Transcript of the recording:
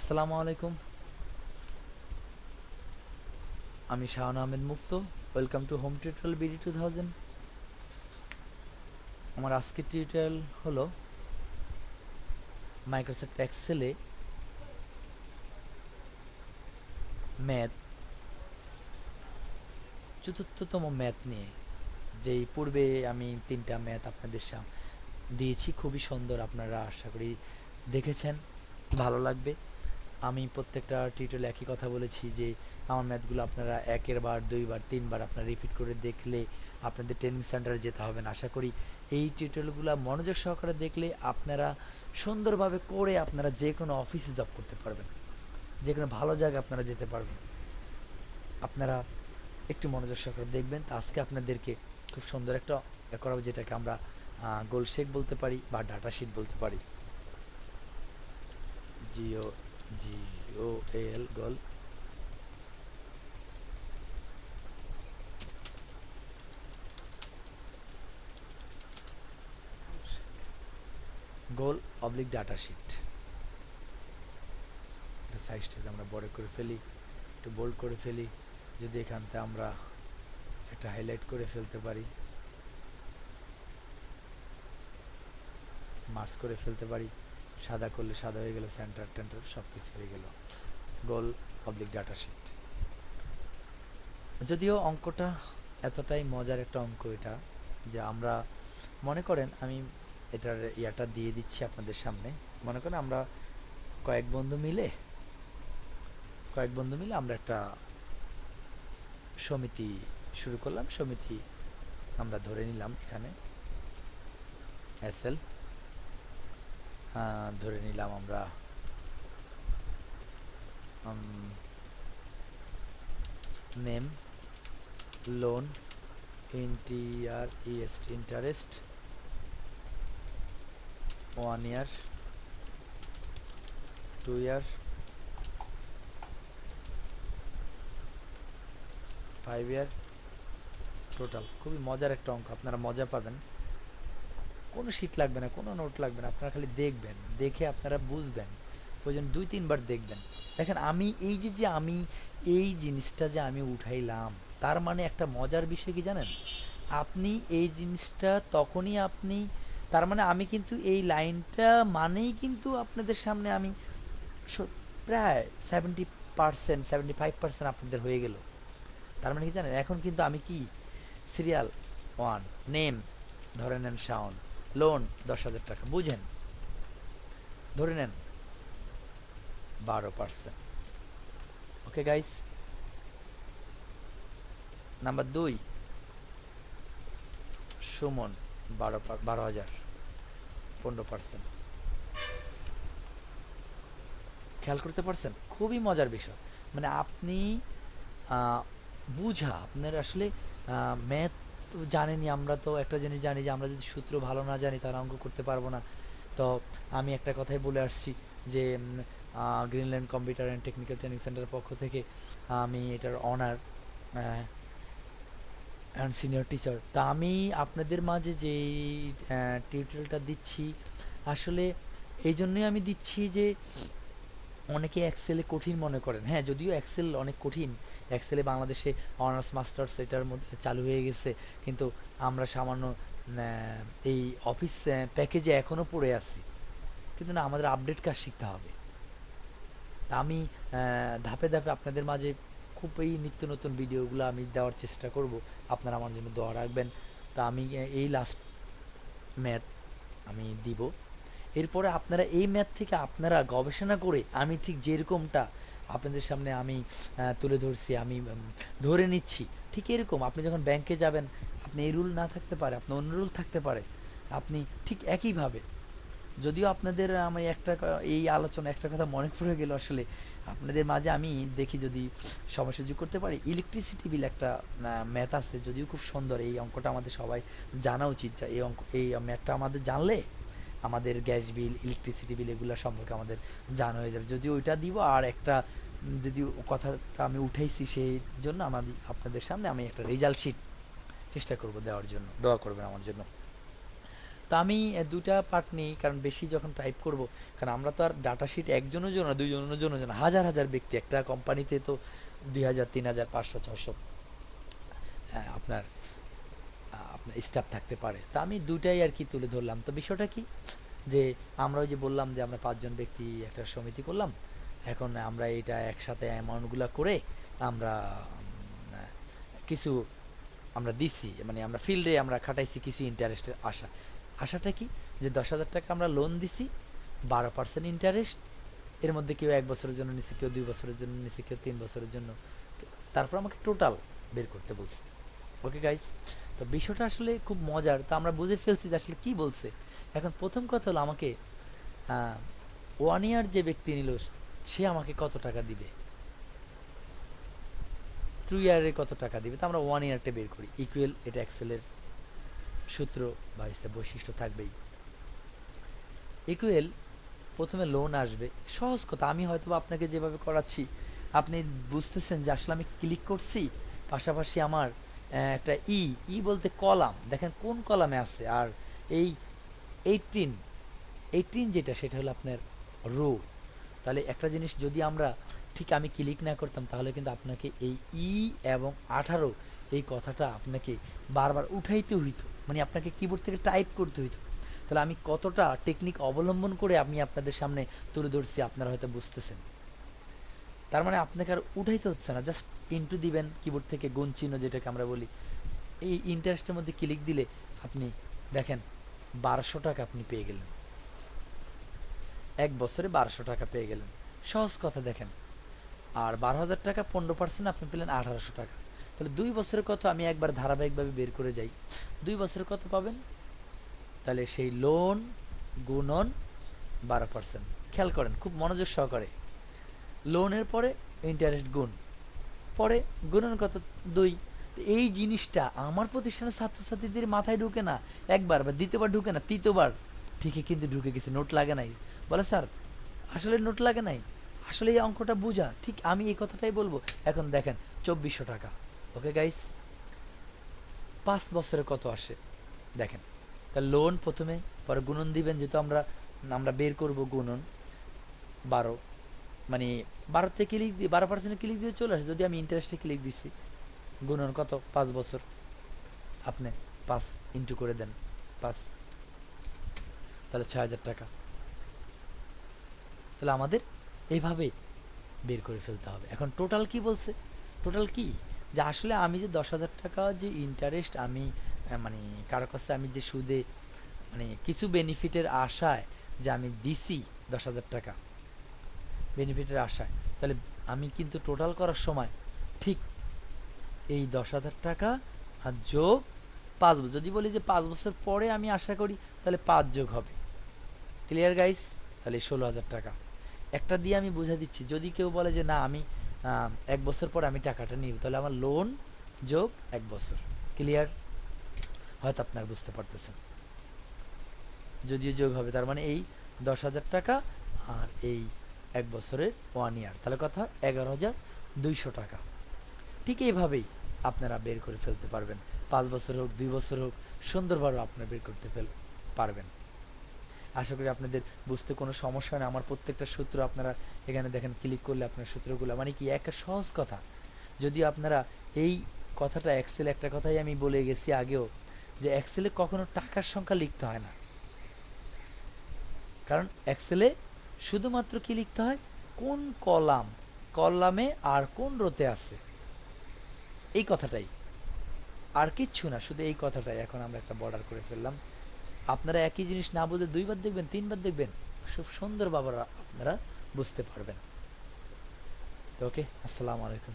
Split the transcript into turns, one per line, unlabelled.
আসসালামু আলাইকুম। আমি Shahan Ahmed Mukto. Welcome to home tutorial BD two thousand আমার আজকের টিউটোরিয়াল হলো মাইক্রোসফট এক্সেলে ম্যাথ চতুর্থতম ম্যাথ নিয়ে। যেই পূর্বে আমি তিনটা ম্যাথ আপনাদের দিয়েছি, খুবই সুন্দর আপনারা আশা করি দেখেছেন, ভালো লাগবে। আমি প্রত্যেকটা টিউটোরিয়ালে একই কথা বলেছি যে, আমার ম্যাথগুলো আপনারা একের বার, দুইবার, তিনবার আপনারা রিপিট করে দেখলে আপনাদের ট্রেনিং সেন্টারে যেতে হবে না। আশা করি এই টিউটোরিয়ালগুলো মনোযোগ সহকারে দেখলে আপনারা সুন্দরভাবে করে আপনারা যে কোনো অফিসে জব করতে পারবেন। যে কোনো ভালো জায়গায় আপনারা যেতে পারবেন। আপনারা একটু মনোযোগ সহকারে দেখবেন। তো আজকে আপনাদেরকে খুব সুন্দর একটা করাবো যেটাকে আমরা গোল শেক বলতে পারি বা ডাটা শিট বলতে পারি। জিও জিও এল গোল গোল অবলিক ডাটা শিট সাইজটা আমরা বড় করে ফেলি, একটু বোল্ড করে ফেলি, যদি এখান থেকে আমরা একটা হাইলাইট করে ফেলতে পারি মার্কস করে ফেলতে পারি সাদা করলে সাদা হয়ে গেল সেন্টার টেন্টার সব কিছু হয়ে গেল। গোল পাবলিক ডাটা শিট যদিও অঙ্কটা এতটাই মজার একটা অঙ্ক এটা, যে আমরা, মনে করেন আমি এটার ইয়াটা দিয়ে দিচ্ছি আপনাদের সামনে। মনে করেন আমরা কয়েক বন্ধু মিলে, কয়েক বন্ধু মিলে আমরা একটা সমিতি শুরু করলাম। সমিতি আমরা ধরে নিলাম এখানে। এসএল ধরে নিলাম আমরা নেম লোন ইন্টিআর ইএসট interest one year two year five year total খুবই মজার একটা অঙ্ক, আপনারা মজা পাবেন। কোনো শীট লাগবে না, কোনো নোট লাগবে না, আপনারা খালি দেখবেন, দেখে আপনারা বুঝবেন। প্রয়োজন দুই, তিনবার দেখবেন। দেখেন, আমি এই যে যে আমি এই জিনিসটা যে আমি উঠাইলাম, তার মানে একটা মজার বিষয় কি জানেন? আপনি এই জিনিসটা তখনই আপনি, তার মানে আমি কিন্তু এই লাইনটা মানেই কিন্তু আপনাদের সামনে আমি প্রায় seventy percent seventy five percent আপনাদের হয়ে গেল। তার মানে কি জানেন? এখন কিন্তু আমি কি? সিরিয়াল ওয়ান নেম ধরে নেন শাওন লোন দশ হাজার টাকা। বুঝেন? ধরে নেন, বারো পার্সেন্ট। ওকে গাইস নাম্বার দুই, সুমন, বারো বারো হাজার, পনেরো পার্সেন্ট। খেয়াল করতে পারছেন? খুবই মজার বিষয়। মানে আপনি বুঝা, আপনার আসলে ম্যাথ তো জানেনি, আমরা তো একটা জিনিস জানি যে আমরা যদি সূত্র ভালো না জানি তাহলে অঙ্ক করতে পারব না। তো আমি একটা কথাই বলে আসছি যে Greenland computer and technical training সেন্টারের পক্ষ থেকে আমি এটার অনার অ্যান্ড সিনিয়র টিচার তা আমি আপনাদের মাঝে যে টিউটোরিয়ালটা দিচ্ছি, আসলে এই জন্যই আমি দিচ্ছি যে অনেকে এক্সেলে কঠিন মনে করেন। হ্যাঁ যদিও এক্সেল অনেক কঠিন। এক্সেলে বাংলাদেশে অনার্স মাস্টার্স এটার মধ্যে চালু হয়ে গেছে। কিন্তু আমরা সামান্য এই অফিস প্যাকেজে এখনও পড়ে আছি। কিন্তু না, আমাদের আপডেট কাজ শিখতে হবে। তা আমি ধাপে ধাপে আপনাদের মাঝে খুব এই নিত্য নতুন ভিডিওগুলো আমি দেওয়ার চেষ্টা করব। আপনারা আমার জন্য দোয়া রাখবেন। তা আমি এই লাস্ট ম্যাথ আমি দিব। এরপরে আপনারা এই ম্যাথ থেকে আপনারা গবেষণা করে আমি ঠিক যেরকমটা আপনাদের সামনে আমি তুলে ধরছি, আমি ধরে নিচ্ছি, ঠিক এরকম। আপনি যখন ব্যাংকে যাবেন, আপনি এই রুল না থাকতে পারে, আপনার অন্য রুল থাকতে পারে, আপনি ঠিক একইভাবে। যদিও আপনাদের আমি একটা এই আলোচনা, একটা কথা মনে পড়ে গেল আসলে, আপনাদের মাঝে আমি দেখি যদি সময় সুযোগ করতে পারি ইলেকট্রিসিটি বিল একটা ম্যাথ আছে, যদিও খুব সুন্দর, এই অঙ্কটা আমাদের সবাই জানা উচিত, এই অঙ্ক, এই ম্যাথটা আমাদের জানলে আমাদের গ্যাস বিল ইলেকট্রিসিটি বিল এগুলো সম্পর্কে আমাদের জানা হয়ে যাবে। যদি ওইটা দিব আর একটা যদি কথাটা আমি উঠাইছি সেই জন্য আমাদের আপনাদের সামনে আমি একটা রেজাল্ট শিট চেষ্টা করব দেওয়ার জন্য। দোয়া করবেন আমার জন্য। তো আমি দুটা পার্ট নিই কারণ বেশি যখন টাইপ করব কারণ আমরা তো আর ডাটা শিট একজনের জন্য দুইজনের জন্য না হাজার হাজার ব্যক্তি। একটা কোম্পানিতে তো দুই হাজার তিন হাজার পাঁচশো ছশো আহ, আপনার। স্টাফ থাকতে পারে। তো আমি দুটাই আর কি তুলে ধরলাম। তো বিষয়টা কি? যে আমরা ওই যে বললাম যে আমরা পাঁচজন ব্যক্তি একটা সমিতি করলাম। এখন আমরা এটা একসাথে অ্যামাউন্টগুলো করে আমরা কিছু আমরা দিছি। মানে আমরা ফিল্ডে আমরা খাটাইছি কিছু ইন্টারেস্টের আশা। আশাটা কি? যে দশ হাজার টাকা আমরা লোন দিছি, বারো পার্সেন্ট ইন্টারেস্ট এর মধ্যে কেউ এক বছরের জন্য নিছে, কেউ দুই বছরের জন্য নিছে, কেউ তিন বছরের জন্য। তারপর আমাকে টোটাল বের করতে বলছে। ওকে গাইস তো বিষয়টা আসলে খুব মজার। তো আমরা বুঝে ফেলছি যে আসলে কি বলছে। এখন প্রথম কথা হলো আমাকে ওয়ান ইয়ার যে ব্যক্তি নিল, সে আমাকে কত টাকা দিবে? টু ইয়ারে কত টাকা দিবে? তো আমরা ওয়ান ইয়ারটা বের করি। ইকুয়াল এটা এক্সেলের সূত্র বা এটা বৈশিষ্ট্য থাকবেই। ইকুয়াল প্রথমে লোন আসবে। সহজ কথা, আমি হয়তো আপনাকে যেভাবে করাচ্ছি, আপনি বুঝতেছেন যে আসলে আমি ক্লিক করছি, পাশাপাশি আমার একটা ই ই বলতে কলাম। দেখেন কোন কলামে আছে? আর এই এইটিন এইটিন যেটা, সেটা হলো আপনার রো। তাহলে একটা জিনিস যদি আমরা ঠিক আমি ক্লিক না করতাম, তাহলে কিন্তু আপনাকে এই ই এবং আঠারো এই কথাটা আপনাকে বারবার উঠাইতে হইতো। মানে আপনাকে কিবোর্ড থেকে টাইপ করতে হইতো। তাহলে আমি কতটা টেকনিক অবলম্বন করে আমি আপনাদের সামনে তুলে ধরছি, আপনারা হয়তো বুঝতেছেন। তার মানে আপনাকে আর উঠাইতে হচ্ছে না জাস্ট ইন্টু দিবেন কিবোর্ড থেকে গুণ চিহ্ন যেটাকে আমরা বলি। এই ইন্টারেস্টের মধ্যে ক্লিক দিলে আপনি দেখেন বারোশো টাকা আপনি পেয়ে গেলেন। এক বছরে বারোশো টাকা পেয়ে গেলেন। সহজ কথা দেখেন, আর বারো হাজার টাকা পনেরো পার্সেন্ট আপনি পেলেন আঠারোশো টাকা। তাহলে দুই বছরের কত? আমি একবার ধারাবাহিকভাবে বের করে যাই। দুই বছরের কত পাবেন? তাহলে সেই লোন গুণন বারো পার্সেন্ট খেয়াল করেন, খুব মনোযোগ সহকারে। লোনের পরে ইন্টারেস্ট গুণ, পরে গুণন কত দুই এই জিনিসটা আমার প্রতিষ্ঠানের ছাত্রছাত্রীদের মাথায় ঢুকে না, একবার বা দ্বিতীয়বার ঢুকে না, তৃতীয়বার। ঠিকই কিন্তু ঢুকে গেছে, নোট লাগে নাই। বলে, স্যার, আসলে নোট লাগে নাই? আসলে এই অঙ্কটা বোঝা? ঠিক আমি এই কথাটাই বলব। এখন দেখেন, চব্বিশশো টাকা। ওকে গাইস পাঁচ বছরে কত আসে? দেখেন তা লোন প্রথমে, পরে গুণন দিবেন, যেহেতু আমরা আমরা বের করব গুণন। বারো। মানে বারোতে ক্লিক দিয়ে, বারো পার্সেন্ট ক্লিক দিয়ে চলে আসে, যদি আমি ইন্টারেস্টে ক্লিক দিচ্ছি গুণন কত? পাঁচ বছর। আপনি পাঁচ ইন্টু করে দেন। পাঁচ। তাহলে ছয় হাজার টাকা। তাহলে আমাদের এইভাবে বের করে ফেলতে হবে। এখন টোটাল কি বলছে? টোটাল কি? যে আসলে আমি যে দশ হাজার টাকা যে ইন্টারেস্ট আমি মানে কারও কাছে আমি যে সুদে মানে কিছু বেনিফিটের আশায় যে আমি দিছি দশ হাজার টাকা বেনিফিটের আশায়। তাহলে আমি কিন্তু টোটাল করার সময় ঠিক এই দশ হাজার টাকা আর যোগ পাঁচ বছর। যদি বলি যে পাঁচ বছর পরে আমি আশা করি, তাহলে পাঁচ যোগ হবে। ক্লিয়ার গাইস তাহলে ষোলো হাজার টাকা। একটা দিয়ে আমি বুঝা দিচ্ছি, যদি কেউ বলে যে না, আমি এক বছর পর আমি টাকাটা নিব, তাহলে আমার লোন যোগ এক বছর। ক্লিয়ার হয়তো আপনার বুঝতে পারতেছেন। যদিও যোগ হবে, তার মানে এই দশ হাজার টাকা আর এই এক বছরের ওয়ান ইয়ার তাহলে কথা এগারো হাজার দুইশো টাকা। ঠিক এইভাবেই আপনারা বের করে ফেলতে পারবেন। পাঁচ বছর হোক, দুই বছর হোক, সুন্দরভাবে আপনারা বের করতে ফেল পারবেন। আশা করি আপনাদের বুঝতে কোনো সমস্যা নেই আমার প্রত্যেকটা সূত্র আপনারা এখানে দেখেন ক্লিক করলে আপনার সূত্রগুলো মানে কি, একটা সহজ কথা। যদি আপনারা এই কথাটা এক্সেল একটা কথাই আমি বলে গেছি আগেও, যে এক্সেলে কখনো টাকার সংখ্যা লিখতে হয় না। কারণ এক্সেলে শুধুমাত্র কি লিখতে হয়? কোন কলাম? কলামে আর কোন রোতে আছে? এই কথাটাই। আর কিচ্ছু না, শুধু এই কথাটাই। এখন আমরা একটা বর্ডার করে ফেললাম। আপনারা একই জিনিস না বুঝে দুইবার দেখবেন, তিনবার দেখবেন। খুব সুন্দর বাবারা আপনারা বুঝতে পারবেন। ওকে, আসসালামু আলাইকুম।